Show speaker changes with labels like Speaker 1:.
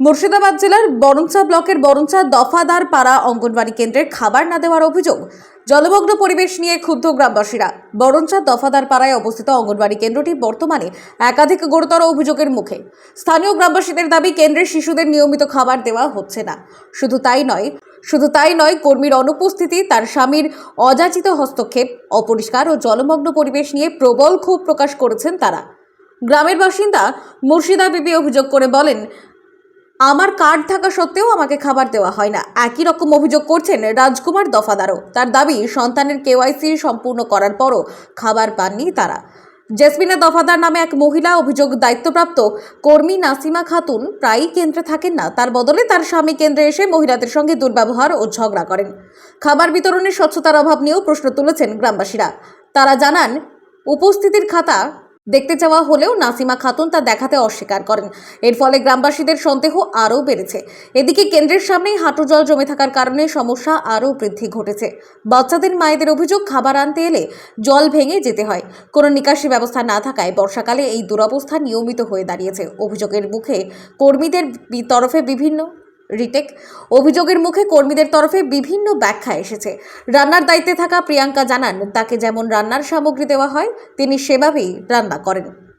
Speaker 1: মুর্শিদাবাদ জেলার বরঞ্চা ব্লকের বরঞ্চা দফাদার পাড়া অঙ্গনবাড়ি কেন্দ্রের খাবার না দেওয়ার অভিযোগ জলমগ্ন পরিবেশ নিয়ে ক্ষুব্ধ গ্রামবাসীরা। বরঞ্চা দফাদার পাড়ায় অবস্থিত অঙ্গনবাড়ি কেন্দ্রটি বর্তমানে একাধিক গুরুতর অভিযোগের মুখে। স্থানীয় গ্রামবাসীদের দাবি কেন্দ্রের শিশুদের নিয়মিত খাবার দেওয়া হচ্ছে না। শুধু তাই নয়, শুধু তাই নয়, কর্মীর অনুপস্থিতি, তার স্বামীর অযাচিত হস্তক্ষেপ, অপরিষ্কার ও জলমগ্ন পরিবেশ নিয়ে প্রবল ক্ষোভ প্রকাশ করেছেন তারা। গ্রামের বাসিন্দা মুর্শিদা বিবি অভিযোগ করে বলেন আমার কার্ড থাকা সত্ত্বেও আমাকে খাবার দেওয়া হয় না। একই রকম অভিযোগ করছেন রাজকুমার দফাদারও। তার দাবি, সন্তানের কেওয়াইসি সম্পূর্ণ করার পরও খাবার পাননি তারা। জেসমিনা দফাদার নামে এক মহিলা অভিযোগ দায়িত্বপ্রাপ্ত কর্মী নাসিমা খাতুন প্রায়ই কেন্দ্রে থাকেন না। তার বদলে তার স্বামী কেন্দ্রে এসে মহিলাদের সঙ্গে দুর্ব্যবহার ও ঝগড়া করেন। খাবার বিতরণে স্বচ্ছতার অভাব নিয়েও প্রশ্ন তুলেছেন গ্রামবাসীরা। তারা জানান, উপস্থিতির খাতা দেখতে চাওয়া হলেও নাসিমা খাতুন তা দেখাতে অস্বীকার করেন। এর ফলে গ্রামবাসীদের সন্দেহ আরও বেড়েছে। এদিকে কেন্দ্রের সামনেই হাঁটু জল জমে থাকার কারণে সমস্যা আরও বৃদ্ধি ঘটেছে। বাচ্চাদের মায়েদের অভিযোগ, খাবার আনতে এলে জল ভেঙে যেতে হয়। কোনো নিকাশি ব্যবস্থা না থাকায় বর্ষাকালে এই দুরবস্থা নিয়মিত হয়ে দাঁড়িয়েছে। অভিযোগের মুখে কর্মীদের তরফে বিভিন্ন রিটেক অভিযোগের মুখে কর্মীদের তরফে বিভিন্ন ব্যাখ্যা এসেছে। রান্নার দায়িত্বে থাকা প্রিয়াঙ্কা জানান, তাকে যেমন রান্নার সামগ্রী দেওয়া হয়, তিনি সেভাবেই রান্না করেন।